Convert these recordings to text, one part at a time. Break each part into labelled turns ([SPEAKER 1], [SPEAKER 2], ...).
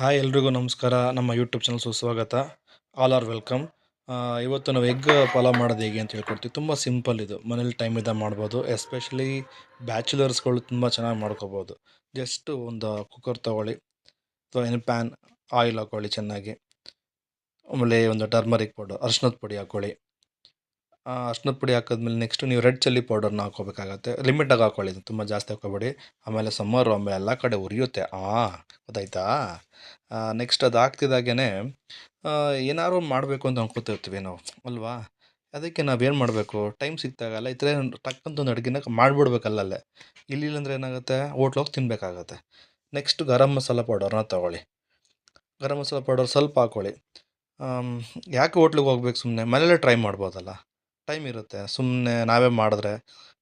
[SPEAKER 1] Hi ಎಲ್ರಿಗೂ ನಮಸ್ಕಾರ. ನಮ್ಮ ಯೂಟ್ಯೂಬ್ ಚಾನಲ್ ಸುಸ್ವಾಗತ. ಆಲ್ ಆರ್ ವೆಲ್ಕಮ್ ಇವತ್ತು ನಾವು ಎಗ್ ಪಲಾವ್ ಮಾಡೋದು ಹೇಗೆ ಅಂತ ಹೇಳ್ಕೊಡ್ತೀವಿ. ತುಂಬ ಸಿಂಪಲ್ ಇದು. ಮನೇಲಿ ಟೈಮ್ ಇದ್ದಾಗ ಮಾಡ್ಬೋದು. ಎಸ್ಪೆಷಲಿ ಬ್ಯಾಚುಲರ್ಸ್ಗಳು ತುಂಬ ಚೆನ್ನಾಗಿ ಮಾಡ್ಕೋಬೋದು. ಜಸ್ಟ್ ಒಂದು ಕುಕ್ಕರ್ ತೊಗೊಳ್ಳಿ. ಅಥವಾ ಏನು ಪ್ಯಾನ್ ಆಯಿಲ್ ಹಾಕ್ಕೊಳ್ಳಿ ಚೆನ್ನಾಗಿ. ಆಮೇಲೆ ಒಂದು ಟರ್ಮರಿಕ್ ಪೌಡರ್ ಅರ್ಶಿನದ ಪುಡಿ ಹಾಕ್ಕೊಳ್ಳಿ ಅರ್ಶಿನದ ಪುಡಿ ಹಾಕಿದ್ಮೇಲೆ ನೆಕ್ಸ್ಟ್ ನೀವು ರೆಡ್ ಚಿಲ್ಲಿ ಪೌಡರ್ನ ಹಾಕೋಬೇಕಾಗತ್ತೆ ಲಿಮಿಟಾಗಿ ಹಾಕೊಳ್ಳಿ ತುಂಬ ಜಾಸ್ತಿ ಹಾಕೋಬೇಡಿ ಆಮೇಲೆ ಸಮ್ಮರು ಆಮೇಲೆ ಎಲ್ಲ ಕಡೆ ಉರಿಯುತ್ತೆ. ಆ ಗೊತ್ತಾಯ್ತಾ? ನೆಕ್ಸ್ಟ್ ಅದು ಹಾಕ್ತಿದ್ದಾಗೇ ಏನಾದ್ರು ಮಾಡಬೇಕು ಅಂತ ಅಂದ್ಕೋತಿರ್ತೀವಿ ನಾವು ಅಲ್ವಾ? ಅದಕ್ಕೆ ನಾವೇನು ಮಾಡಬೇಕು? ಟೈಮ್ ಸಿಕ್ತಾಗಲ್ಲ ಈ ಥರ ಟಕ್ಕಂತ ಒಂದು ಅಡುಗೆನ ಮಾಡಿಬಿಡ್ಬೇಕಲ್ಲಲ್ಲೇ ಇಲ್ಲಿ ಇಲ್ಲಿಲ್ಲಂದ್ರೆ ಏನಾಗುತ್ತೆ? ಹೋಟ್ಲೋಗಿ ತಿನ್ನಬೇಕಾಗತ್ತೆ ನೆಕ್ಸ್ಟ್ ಗರಂ ಮಸಾಲ ಪೌಡರ್ನ ತೊಗೊಳ್ಳಿ. ಗರಂ ಮಸಾಲ ಪೌಡರ್ ಸ್ವಲ್ಪ ಹಾಕ್ಕೊಳ್ಳಿ ಆಮ್, ಯಾಕೆ ಹೋಟ್ಲಿಗೆ ಹೋಗ್ಬೇಕು ಸುಮ್ಮನೆ ಮನೇಲೇ ಟ್ರೈ ಮಾಡ್ಬೋದಲ್ಲ. ಟೈಮ್ ಇರುತ್ತೆ. ಸುಮ್ಮನೆ ನಾವೇ ಮಾಡಿದ್ರೆ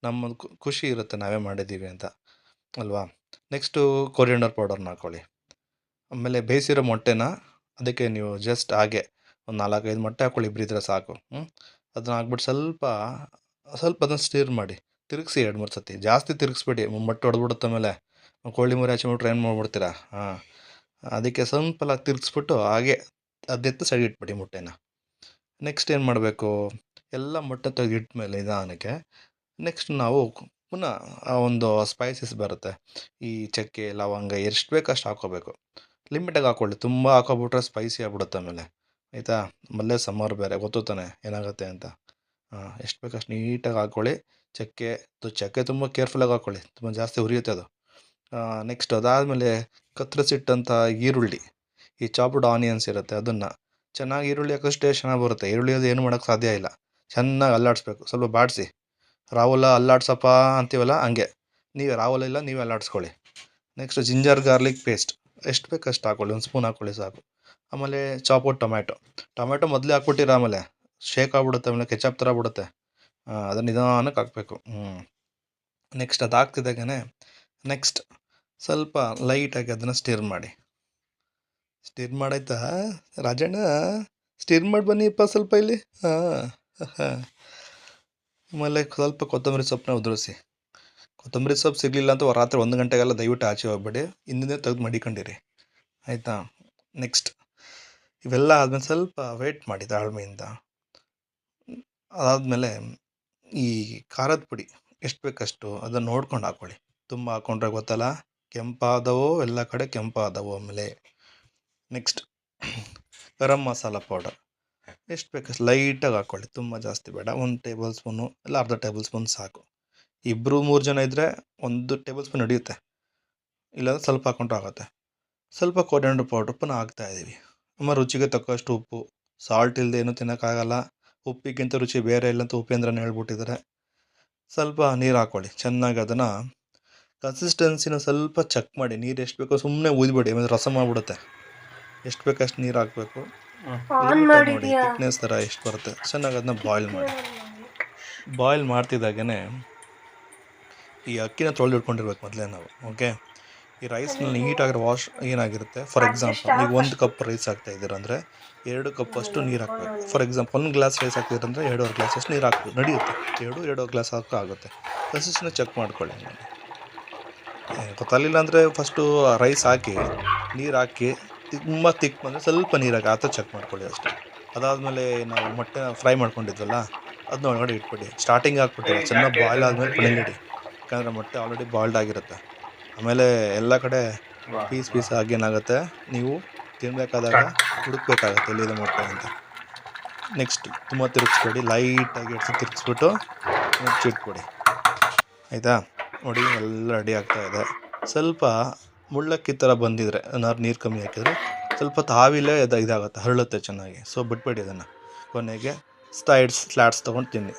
[SPEAKER 1] ನಮ್ಮದು ಖುಷಿ ಇರುತ್ತೆ ನಾವೇ ಮಾಡಿದ್ದೀವಿ ಅಂತ. ಅಲ್ವಾ? ನೆಕ್ಸ್ಟು ಕೊರಿಯಂಡರ್ ಪೌಡರ್ನ ಹಾಕ್ಕೊಳ್ಳಿ ಆಮೇಲೆ ಬೇಯಿಸಿರೋ ಮೊಟ್ಟೆನ ಅದಕ್ಕೆ ನೀವು ಜಸ್ಟ್ ಹಾಗೆ ಒಂದು ನಾಲ್ಕೈದು ಮೊಟ್ಟೆ ಹಾಕ್ಕೊಳ್ಳಿ ಇಬ್ಬರಿದ್ರೆ ಸಾಕು. ಹ್ಞೂ ಅದನ್ನ ಹಾಕ್ಬಿಟ್ಟು ಸ್ವಲ್ಪ ಸ್ವಲ್ಪ ಅದನ್ನು ಸ್ಟಿರ್ ಮಾಡಿ. ತಿರುಗಿಸಿ ಎರಡು ಮೂರು ಸತಿ. ಜಾಸ್ತಿ ತಿರುಗಿಸ್ಬೇಡಿ. ಮೊಟ್ಟೆ ಹೊಡೆದ್ಬಿಡುತ್ತೆ ಆಮೇಲೆ. ಕೋಳಿ ಮರಿ ಹಚ್ಚಿಬಿಟ್ರೆ ಏನು ಮಾಡ್ಬಿಡ್ತೀರಾ? ಹಾಂ. ಅದಕ್ಕೆ ಸ್ವಲ್ಪ ತಿರುಗಿಸ್ಬಿಟ್ಟು ಹಾಗೆ ಅದೆತ್ತ ಸೈಡ್ ಇಟ್ಬಿಡಿ ಮೊಟ್ಟೆನ. ನೆಕ್ಸ್ಟ್ ಏನು ಮಾಡಬೇಕು? ಎಲ್ಲ ಮೊಟ್ಟೆ ತೆಗೆದಿಟ್ಮೇಲೆ ನಿಧಾನಕ್ಕೆ ನೆಕ್ಸ್ಟ್ ನಾವು ಪುನಃ ಆ ಒಂದು ಸ್ಪೈಸಸ್ ಬರುತ್ತೆ. ಈ ಚಕ್ಕೆ, ಲವಂಗ ಎಷ್ಟು ಬೇಕು ಅಷ್ಟು ಹಾಕ್ಕೋಬೇಕು ಲಿಮಿಟಾಗಿ ಹಾಕ್ಕೊಳ್ಳಿ ತುಂಬ ಹಾಕೋಬಿಟ್ರೆ ಸ್ಪೈಸಿ ಆಗ್ಬಿಡುತ್ತೆ ಆಮೇಲೆ. ಆಯಿತಾ? ಮಲ್ಲೇ ಸಮ್ಮರ್ ಬೇರೆ, ಗೊತ್ತು ತಾನೆ ಏನಾಗುತ್ತೆ ಅಂತ. ಹಾಂ ಎಷ್ಟು ಬೇಕು ಅಷ್ಟು ನೀಟಾಗಿ ಹಾಕ್ಕೊಳ್ಳಿ ಚಕ್ಕೆ ಚಕ್ಕೆ ತುಂಬ ಕೇರ್ಫುಲ್ಲಾಗಿ ಹಾಕ್ಕೊಳ್ಳಿ ತುಂಬ ಜಾಸ್ತಿ ಉರಿಯುತ್ತೆ ಅದು. ನೆಕ್ಸ್ಟ್ ಅದಾದಮೇಲೆ ಕತ್ತರಿಸಿಟ್ಟಂಥ ಈರುಳ್ಳಿ. ಈ ಚಾಪ್ಡ್ ಆನಿಯನ್ಸ್ ಇರುತ್ತೆ ಅದನ್ನು. ಚೆನ್ನಾಗಿ ಈರುಳ್ಳಿ ಹಾಕಿದ್ರೆ ಚೆನ್ನಾಗಿ ಬರುತ್ತೆ. ಈರುಳ್ಳಿ ಅದು ಏನು ಮಾಡೋಕ್ಕೆ ಸಾಧ್ಯ ಇಲ್ಲ. ಚೆನ್ನಾಗಿ ಅಲ್ಲಾಡಿಸ್ಬೇಕು. ಸ್ವಲ್ಪ ಬಾಡಿಸಿ. ರಾಹುಲ ಅಲ್ಲಾಡ್ಸಪ್ಪ ಅಂತೀವಲ್ಲ ಹಂಗೆ. ನೀವು, ರಾಹುಲ ಇಲ್ಲ ನೀವೇ ಅಲ್ಲಾಡಿಸ್ಕೊಳ್ಳಿ. ನೆಕ್ಸ್ಟ್ ಜಿಂಜರ್ ಗಾರ್ಲಿಕ್ ಪೇಸ್ಟ್ ಎಷ್ಟು ಬೇಕು ಅಷ್ಟು ಹಾಕ್ಕೊಳ್ಳಿ ಒಂದು ಸ್ಪೂನ್ ಹಾಕ್ಕೊಳ್ಳಿ ಸಾಕು. ಆಮೇಲೆ ಚಾಪೋಟ್ ಟೊಮ್ಯಾಟೊ ಟೊಮ್ಯಾಟೊ ಮೊದಲೇ ಹಾಕ್ಬಿಟ್ಟಿರ ಆಮೇಲೆ. ಶೇಕ್ ಆಗ್ಬಿಡುತ್ತೆ ಆಮೇಲೆ ಕೆಚಪ್ ಥರ ಬಿಡುತ್ತೆ. ಅದನ್ನು ನಿಧಾನಕ್ಕೆ ಹಾಕಬೇಕು. ಹ್ಞೂ ನೆಕ್ಸ್ಟ್ ಅದು ಹಾಕ್ತಿದ್ದಾಗೇ ನೆಕ್ಸ್ಟ್ ಸ್ವಲ್ಪ ಲೈಟಾಗಿ ಅದನ್ನು ಸ್ಟಿರ್ ಮಾಡಿ. ಸ್ಟಿರ್ ಮಾಡಾಯ್ತಾ ರಾಜಣ್ಣ ಸ್ಟಿರ್ ಮಾಡಿ ಬನ್ನಿಪ್ಪ ಸ್ವಲ್ಪ ಇಲ್ಲಿ. ಹಾಂ. ಆಮೇಲೆ ಸ್ವಲ್ಪ ಕೊತ್ತಂಬರಿ ಸೊಪ್ಪನ್ನ ಉದುರಿಸಿ. ಕೊತ್ತಂಬರಿ ಸೊಪ್ಪು ಸಿಗಲಿಲ್ಲ ಅಂತ ರಾತ್ರಿ ಒಂದು ಗಂಟೆಗೆಲ್ಲ ದಯವಿಟ್ಟು ಆಚೆ ಹೋಗ್ಬೇಡಿ. ಹಿಂದಿನ ತೆಗೆದು ಮಡಿಕೊಂಡಿರಿ. ಆಯಿತಾ? ನೆಕ್ಸ್ಟ್ ಇವೆಲ್ಲ ಆದಮೇಲೆ ಸ್ವಲ್ಪ ವೇಟ್ ಮಾಡಿ ತಾಳ್ಮೆಯಿಂದ. ಅದಾದಮೇಲೆ ಈ ಖಾರದ ಪುಡಿ ಎಷ್ಟು ಬೇಕಷ್ಟು ಅದನ್ನು ನೋಡ್ಕೊಂಡು ಹಾಕ್ಕೊಳ್ಳಿ ತುಂಬ ಹಾಕ್ಕೊಂಡ್ರೆ ಗೊತ್ತಲ್ಲ? ಕೆಂಪಾದವೋ ಎಲ್ಲ ಕಡೆ ಕೆಂಪಾದವೋ ಆಮೇಲೆ. ನೆಕ್ಸ್ಟ್ ಗರಂ ಮಸಾಲ ಪೌಡರ್ ಎಷ್ಟು ಬೇಕಷ್ಟು ಲೈಟಾಗಿ ಹಾಕ್ಕೊಳ್ಳಿ ತುಂಬ ಜಾಸ್ತಿ ಬೇಡ. ಒಂದು ಟೇಬಲ್ ಸ್ಪೂನು ಇಲ್ಲ ಅರ್ಧ ಟೇಬಲ್ ಸ್ಪೂನ್ ಸಾಕು. ಇಬ್ಬರು ಮೂರು ಜನ ಇದ್ದರೆ ಒಂದು ಟೇಬಲ್ ಸ್ಪೂನ್ ಹಿಡಿಯುತ್ತೆ. ಇಲ್ಲಾಂದ್ರೆ ಸ್ವಲ್ಪ ಹಾಕ್ಕೊಂಡ್ರೆ ಆಗುತ್ತೆ. ಸ್ವಲ್ಪ ಕೊರಿಯಂಡರ್ ಪೌಡ್ರ್ ಪುನಃ ಹಾಕ್ತಾ ಇದ್ದೀವಿ ಅಮ್ಮ ರುಚಿಗೆ ತಕ್ಕಷ್ಟು ಉಪ್ಪು. ಸಾಲ್ಟ್ ಇಲ್ಲದೆ ಏನೂ ತಿನ್ನೋಕ್ಕಾಗಲ್ಲ ಉಪ್ಪಿಗಿಂತ ರುಚಿ ಬೇರೆ ಇಲ್ಲ ಅಂತ ಉಪೇಂದ್ರನ ಹೇಳ್ಬಿಟ್ಟಿದ್ದಾರೆ. ಸ್ವಲ್ಪ ನೀರು ಹಾಕ್ಕೊಳ್ಳಿ ಚೆನ್ನಾಗಿ ಅದನ್ನು ಕನ್ಸಿಸ್ಟೆನ್ಸಿನ ಸ್ವಲ್ಪ ಚೆಕ್ ಮಾಡಿ, ನೀರು ಎಷ್ಟು ಬೇಕೋ ಸುಮ್ಮನೆ ಊದ್ಬೇಡಿ, ಆಮೇಲೆ ರಸ ಮಾಡಿಬಿಡುತ್ತೆ. ಎಷ್ಟು ಬೇಕಷ್ಟು ನೀರು ಹಾಕಬೇಕು. ನೋಡಿ ಥಿಕ್ನೆಸ್ ಥರ ಎಷ್ಟು ಬರುತ್ತೆ. ಚೆನ್ನಾಗಿ ಅದನ್ನ ಬಾಯ್ಲ್ ಮಾಡಿ. ಬಾಯ್ಲ್ ಮಾಡ್ತಿದ್ದಾಗೇ ಈ ಅಕ್ಕಿನ ತೊಳೆದಿಟ್ಕೊಂಡಿರ್ಬೇಕು ಮೊದಲೇ ನಾವು ಓಕೆ ಈ ರೈಸ್ನಲ್ಲಿ ನೀಟಾಗಿರೋ ವಾಶ್ ಏನಾಗಿರುತ್ತೆ? ಫಾರ್ ಎಕ್ಸಾಂಪಲ್ ನೀವು ಒಂದು ಕಪ್ ರೈಸ್ ಹಾಕ್ತಾ ಇದ್ದೀರಂದರೆ ಎರಡು ಕಪ್ ಅಷ್ಟು ನೀರು ಹಾಕ್ಬೇಕು. ಫಾರ್ ಎಕ್ಸಾಂಪಲ್ ಒಂದು ಗ್ಲಾಸ್ ರೈಸ್ ಹಾಕ್ತಿದ್ರಂದ್ರೆ ಎರಡೂವರೆ ಗ್ಲಾಸ್ ಅಷ್ಟು ನೀರು ಹಾಕ್ಬೇಕು. ನಡೆಯುತ್ತೆ. ಎರಡು ಎರಡೂವರೆ ಗ್ಲಾಸ್ ಹಾಕೋ ಆಗುತ್ತೆ. ಕನ್ಸಿಸ್ಟೆನ್ಸಿ ಚೆಕ್ ಮಾಡ್ಕೊಳ್ಳಿ ಏ, ಗೊತ್ತಾಗಲಿಲ್ಲ ಅಂದರೆ ಫಸ್ಟು ರೈಸ್ ಹಾಕಿ ನೀರು ಹಾಕಿ ತುಂಬ ತಿಕ್ ಬಂದರೆ ಸ್ವಲ್ಪ ನೀರು ಹಾಕಿ ಆ ಥರ ಚೆಕ್ ಮಾಡ್ಕೊಳ್ಳಿ ಅಷ್ಟೇ. ಅದಾದಮೇಲೆ ನಾವು ಮೊಟ್ಟೆ ಫ್ರೈ ಮಾಡ್ಕೊಂಡಿದ್ವಲ್ಲ ಅದನ್ನ ಒಳಗಡೆ ಇಟ್ಬಿಡಿ. ಸ್ಟಾರ್ಟಿಂಗ್ ಹಾಕ್ಬಿಟ್ಟಿಲ್ಲ ಚೆನ್ನಾಗಿ ಬಾಯ್ಲ್ ಆದಮೇಲೆ ಪುಳಿಂಗಿಡಿ ಯಾಕಂದರೆ ಮೊಟ್ಟೆ ಆಲ್ರೆಡಿ ಬಾಯ್ಲ್ಡ್ ಆಗಿರುತ್ತೆ. ಆಮೇಲೆ ಎಲ್ಲ ಕಡೆ ಪೀಸ್ ಪೀಸ್ ಆಗಿ ಏನಾಗುತ್ತೆ ನೀವು ತಿನ್ನಬೇಕಾದಾಗ ಹುಡುಕ್ಬೇಕಾಗತ್ತೆ ಎಲ್ಲಿದೆ ಮೊಟ್ಟೆ ಅಂತ. ನೆಕ್ಸ್ಟ್ ತುಂಬ ತಿರುಗಿಸ್ಬೇಡಿ ಲೈಟಾಗಿ ಎಡ್ಸಿ ತಿರುಗಿಸ್ಬಿಟ್ಟು ಮುಚ್ಚಿಟ್ಬಿಡಿ ಆಯಿತಾ? ನೋಡಿ ಎಲ್ಲ ರೆಡಿ ಆಗ್ತಾ ಇದೆ. ಸ್ವಲ್ಪ ಮುಳ್ಳಕ್ಕಿ ಥರ ಬಂದಿದ್ರೆ ಏನಾದ್ರು ನೀರು ಕಮ್ಮಿ ಹಾಕಿದರೆ ಸ್ವಲ್ಪ ಇದು, ಇದಾಗುತ್ತೆ, ಹರಳುತ್ತೆ ಚೆನ್ನಾಗಿ. ಸೊ ಬಿಟ್ಬೇಡಿ ಅದನ್ನು. ಕೊನೆಗೆ ಸ್ಟೈಡ್ಸ್ ಸ್ಲ್ಯಾಟ್ಸ್ ತೊಗೊಂಡು ತಿನ್ನಿ.